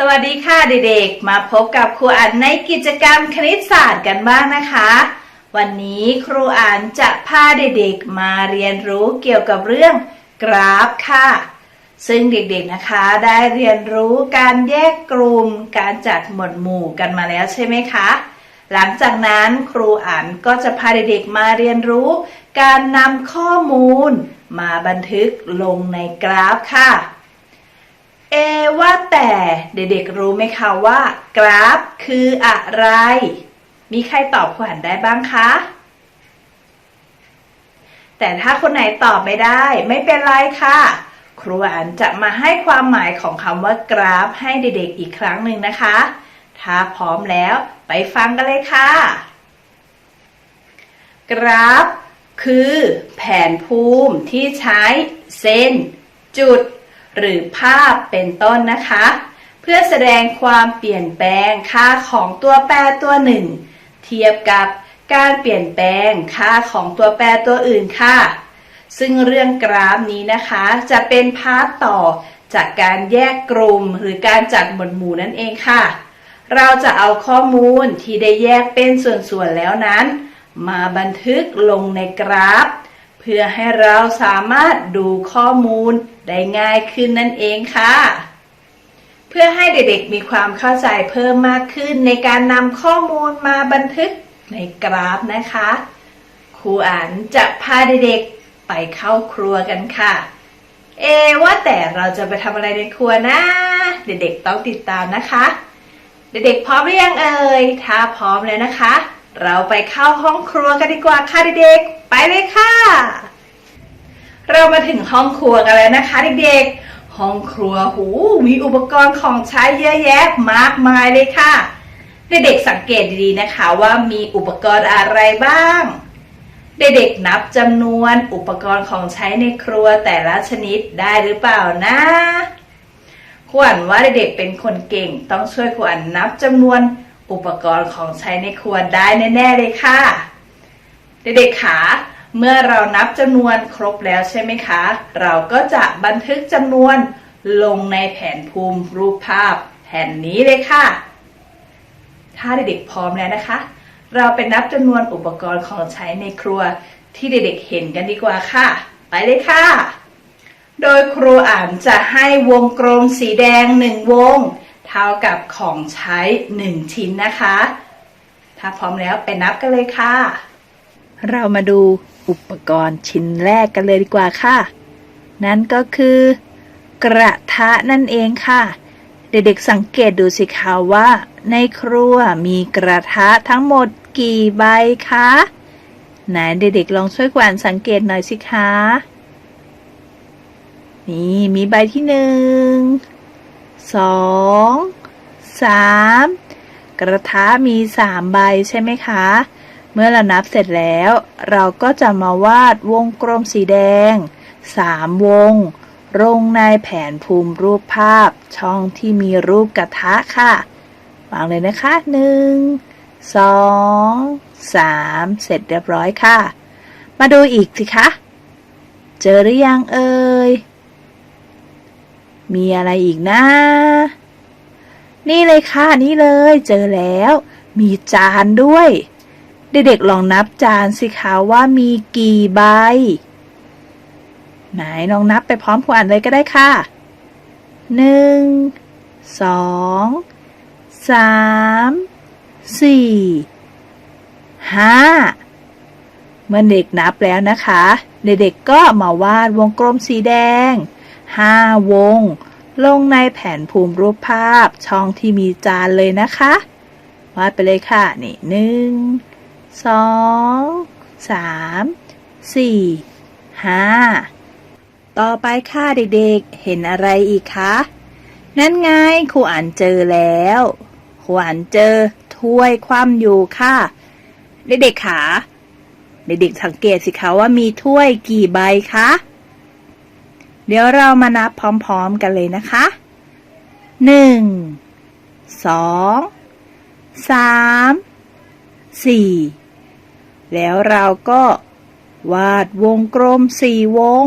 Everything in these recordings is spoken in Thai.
สวัสดีค่ะเด็กๆ มาพบกับครูอันในกิจกรรมคณิตศาสตร์กันบ้างนะคะ วันนี้ครูอันจะพาเด็กๆ มาเรียนรู้เกี่ยวกับเรื่องกราฟค่ะ ซึ่งเด็กๆนะคะได้เรียนรู้การแยกกลุ่มการจัดหมวดหมู่กันมาแล้วใช่ไหมคะ หลังจากนั้นครูอันก็จะพาเด็กๆ มาเรียนรู้ การนำข้อมูล มาบันทึกลงในกราฟค่ะ เอว่าแต่เด็กๆรู้ไหมคะว่า กราฟคืออะไร มีใครตอบขวัญได้บ้างคะ แต่ถ้าคนไหนตอบไม่ได้ ไม่เป็นไรค่ะ ครูอันจะมาให้ความหมายของคำว่ากราฟให้เด็กๆอีกครั้งหนึ่งนะคะ ถ้าพร้อมแล้วไปฟังกันเลยค่ะ กราฟ คือ แผนภูมิที่ใช้เส้นจุด หรือภาพเป็นต้นนะคะ เพื่อแสดงความเปลี่ยนแปลงค่าของตัวแปรตัวหนึ่ง เทียบกับการเปลี่ยนแปลงค่าของตัวแปรตัวอื่นค่ะ ซึ่งเรื่องกราฟนี้นะคะ จะเป็นพาร์ทต่อจากการแยกกลุ่มหรือการจัดหมวดหมู่นั่นเองค่ะ เราจะเอาข้อมูลที่ได้แยกเป็นส่วนๆแล้วนั้น มาบันทึกลงในกราฟ เพื่อให้เราสามารถดูข้อมูลได้ง่ายขึ้นนั่นเองค่ะ เพื่อให้เด็กๆมีความเข้าใจเพิ่มมากขึ้นในการนำข้อมูลมาบันทึกในกราฟนะคะ ครูอ่านจะพาเด็กๆไปเข้าครัวกันค่ะ เอว่าแต่เราจะไปทำอะไรในครัวนะ เด็กๆต้องติดตามนะคะ เด็กๆพร้อมหรือยังเอ่ย ถ้าพร้อมแล้วนะคะ เราไปเข้าห้องครัวกันดีกว่าค่ะเด็กๆ ไปเลยค่ะ เรามาถึงห้องครัวกันแล้วนะคะเด็กๆ ห้องครัวหูมีอุปกรณ์ของใช้เยอะแยะมากมายเลยค่ะ เด็กๆสังเกตดีๆนะคะว่ามีอุปกรณ์อะไรบ้าง เด็กๆนับจำนวนอุปกรณ์ของใช้ในครัวแต่ละชนิดได้หรือเปล่านะขวัญว่าเด็กๆเป็นคนเก่ง ต้องช่วยขวัญนับจำนวนอุปกรณ์ของใช้ในครัวได้แน่ๆเลยค่ะ เด็กๆขาเมื่อเรานับจำนวนครบแล้วใช่ไหมคะ เราก็จะบันทึกจำนวนลงในแผนภูมิรูปภาพแผ่นนี้เลยค่ะ ถ้าเด็กๆพร้อมแล้วนะคะ เราไปนับจำนวนอุปกรณ์ของใช้ในครัวที่เด็กๆเห็นกันดีกว่าค่ะ ไปเลยค่ะ โดยครูอ่านจะให้วงกลมสีแดงหนึ่งวง เท่ากับของใช้หนึ่งชิ้นนะคะ ถ้าพร้อมแล้วไปนับกันเลยค่ะ เรามาดูอุปกรณ์ชิ้นแรกกันเลยดีกว่าค่ะ นั่นก็คือ กระทะนั่นเองค่ะ เด็กๆสังเกตดูสิคะว่า ในครัวมีกระทะทั้งหมดกี่ใบคะไหนเด็กๆลองช่วยกวานสังเกตหน่อยสิคะ นี่มีใบที่หนึ่งสองสามกระทะมีสามใบใช่ไหมคะ เมื่อเรานับเสร็จแล้ว เราก็จะมาวาดวงกลมสีแดงสามวงลงในแผนภูมิรูปภาพช่องที่มีรูปกระทะค่ะ วางเลยนะคะหนึ่งสองสามเสร็จเรียบร้อยค่ะ มาดูอีกสิคะ เจอหรือยังเอ่ย มีอะไรอีกนะ นี่เลยค่ะ นี่เลย เจอแล้ว มีจานด้วย เด็กๆลองนับจานสิคะว่ามีกี่ใบ ไหนลองนับไปพร้อมกันเลยก็ได้ค่ะหนึ่งสองสามสี่ห้าเมื่อเด็กนับแล้วนะคะ เด็กๆก็มาวาดวงกลมสีแดงห้าวง ลงในแผนภูมิรูปภาพช่องที่มีจานเลยนะคะ วาดไปเลยค่ะ นี่หนึ่ง สองสามสี่ห้าต่อไปค่ะเด็กๆ เห็นอะไรอีกคะ นั่นไงครูอ่านเจอแล้วครูอ่านเจอถ้วยคว่ำอยู่ค่ะ เด็กๆขาเด็กๆสังเกตสิคะว่ามีถ้วยกี่ใบคะ เดี๋ยวเรามานับพร้อมๆกันเลยนะคะหนึ่งสองสามสี่ แล้วเราก็วาดวงกลมสี่วง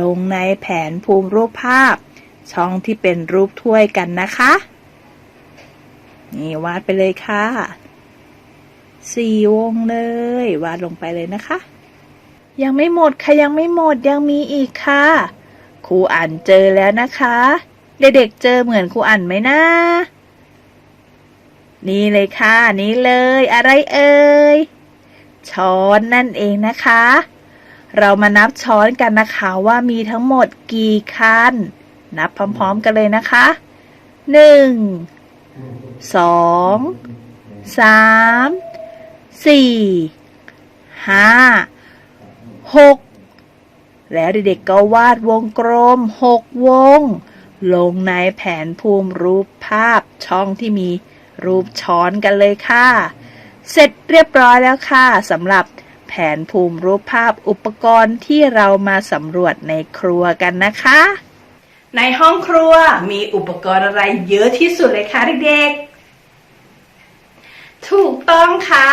ลงในแผนภูมิรูปภาพ ช่องที่เป็นรูปถ้วยกันนะคะ นี่วาดไปเลยค่ะสี่วงเลย วาดลงไปเลยนะคะ ยังไม่หมดค่ะยังไม่หมดยังมีอีกค่ะครูอ่านเจอแล้วนะคะ เด็กๆเจอเหมือนครูอ่านไหมนะนี่เลยค่ะ นี่เลยอะไรเอ่ย ช้อนนั่นเองนะคะ เรามานับช้อนกันนะคะว่ามีทั้งหมดกี่คัน นับพร้อมๆกันเลยนะคะหนึ่งสองสามสี่ห้าหกแล้วเด็กๆก็วาดวงกลมหกวง ลงในแผนภูมิรูปภาพช่องที่มีรูปช้อนกันเลยค่ะ เสร็จเรียบร้อยแล้วค่ะสำหรับแผนภูมิรูปภาพอุปกรณ์ที่เรามาสำรวจในครัวกันนะคะ ในห้องครัวมีอุปกรณ์อะไรเยอะที่สุดเลยคะเด็กๆ ถูกต้องค่ะ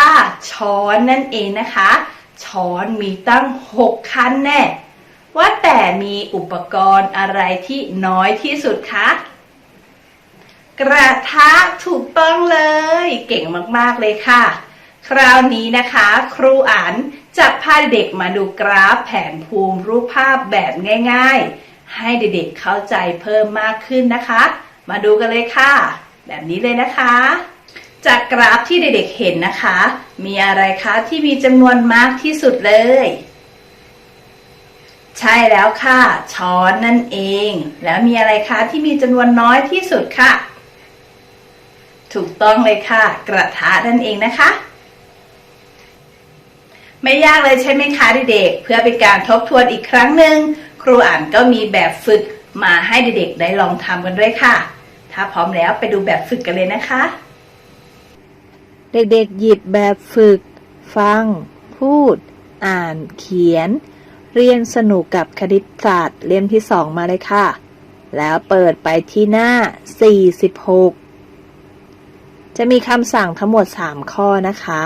ช้อนนั่นเองนะคะ ช้อนมีตั้ง 6 คันแน่ ว่าแต่มีอุปกรณ์อะไรที่น้อยที่สุดคะกระทะถูกต้องเลย เก่งมาก ๆ เลยค่ะ คราวนี้นะคะ ครูอันจะพาเด็กมาดูกราฟแผนภูมิรูปภาพแบบง่าย ๆ ให้เด็กๆเข้าใจเพิ่มมากขึ้นนะคะ มาดูกันเลยค่ะ แบบนี้เลยนะคะ จากกราฟที่เด็กๆเห็นนะคะ มีอะไรคะที่มีจำนวนมากที่สุดเลย ใช่แล้วค่ะ ช้อนนั่นเอง แล้วมีอะไรคะที่มีจำนวนน้อยที่สุดค่ะ ถูกต้องเลยค่ะ กระทะนั่นเองนะคะ ไม่ยากเลยใช่ไหมคะเด็กๆ เพื่อเป็นการทบทวนอีกครั้งหนึ่งครูอ่านก็มีแบบฝึกมาให้เด็กๆ ได้ลองทำกันด้วยค่ะ ถ้าพร้อมแล้วไปดูแบบฝึกกันเลยนะคะ เด็กๆ หยิบแบบฝึก ฟัง พูด อ่าน เขียน เรียนสนุกกับคณิตศาสตร์เล่มที่สองมาเลยค่ะ แล้วเปิดไปที่หน้า 46 จะมีคำสั่งทั้งหมด 3 ข้อนะคะ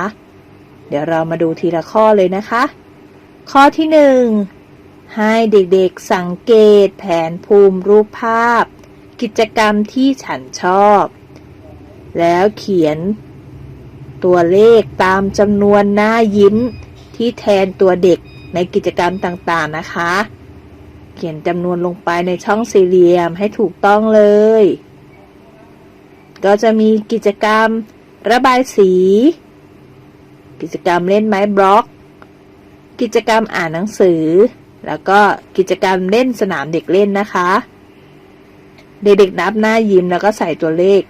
เดี๋ยวเรามาดูทีละข้อเลยนะคะ ข้อที่ 1 ให้เด็กๆสังเกตแผนภูมิรูปภาพ กิจกรรมที่ฉันชอบ แล้วเขียนตัวเลขตามจำนวนหน้ายิ้มที่แทนตัวเด็กในกิจกรรมต่างๆนะคะ เขียนจำนวนลงไปในช่องสี่เหลี่ยมให้ถูกต้องเลย ก็จะมีกิจกรรมระบายสี กิจกรรมเล่นไม้บล็อก กิจกรรมอ่านหนังสือ แล้วก็กิจกรรมเล่นสนามเด็กเล่นนะคะ เด็กๆนับหน้ายิ้มแล้วก็ใส่ตัวเลข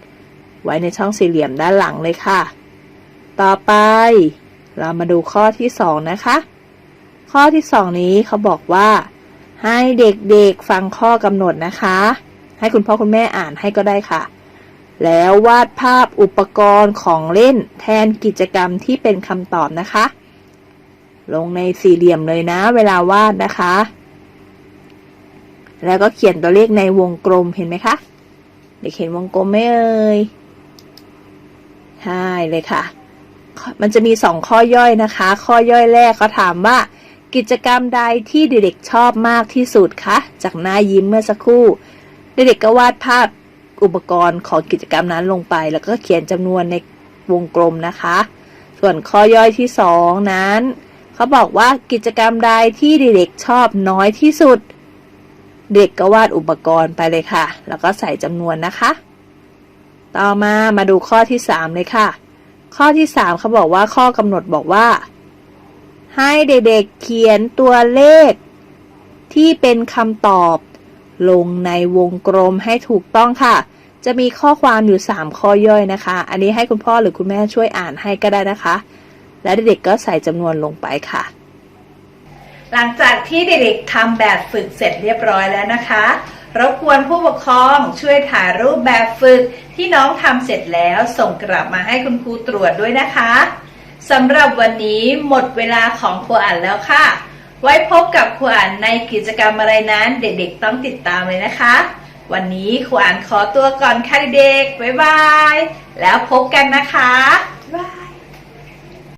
ไว้ในช่องสี่เหลี่ยมด้านหลังเลยค่ะ ต่อไปเรามาดูข้อที่สองนะคะ ข้อที่สองนี้เขาบอกว่า ให้เด็กๆฟังข้อกำหนดนะคะ ให้คุณพ่อคุณแม่อ่านให้ก็ได้ค่ะ แล้ววาดภาพอุปกรณ์ของเล่นแทนกิจกรรมที่เป็นคำตอบนะคะ ลงในสี่เหลี่ยมเลยนะ เวลาวาดนะคะ แล้วก็เขียนตัวเลขในวงกลมเห็นไหมคะ เด็กเห็นวงกลมไหมเอ่ยใช่เลยค่ะ มันจะมีสองข้อย่อยนะคะ ข้อย่อยแรกเขาถามว่ากิจกรรมใดที่เด็กๆชอบมากที่สุดคะ จากหน้ายิ้มเมื่อสักครู่ เด็กๆก็วาดภาพ อุปกรณ์ของกิจกรรมนั้นลงไป แล้วก็เขียนจำนวนในวงกลมนะคะ ส่วนข้อย่อยที่สองนั้น เขาบอกว่ากิจกรรมใดที่เด็กๆชอบน้อยที่สุด เด็กก็วาดอุปกรณ์ไปเลยค่ะ แล้วก็ใส่จำนวนนะคะ ต่อมามาดูข้อที่สามเลยค่ะ ข้อที่สามเขาบอกว่าข้อกำหนดบอกว่า ให้เด็กๆเขียนตัวเลขที่เป็นคำตอบ ลงในวงกลมให้ถูกต้องค่ะ จะมีข้อความอยู่ 3 ข้อย่อยนะคะ อันนี้ให้คุณพ่อหรือคุณแม่ช่วยอ่านให้ก็ได้นะคะ และเด็กๆก็ใส่จำนวนลงไปค่ะ หลังจากที่เด็กๆทำแบบฝึกเสร็จเรียบร้อยแล้วนะคะรบกวนผู้ปกครองช่วยถ่ายรูปแบบฝึกที่น้องทำเสร็จแล้วส่งกลับมาให้คุณครูตรวจด้วยนะคะสำหรับวันนี้หมดเวลาของครูอ่านแล้วค่ะ ไว้พบกับครูอ่านในกิจกรรมอะไรนั้น เด็กๆต้องติดตามเลยนะคะ วันนี้ครูอ่านขอตัวก่อนค่ะเด็กๆบ๊ายบาย แล้วพบกันนะคะ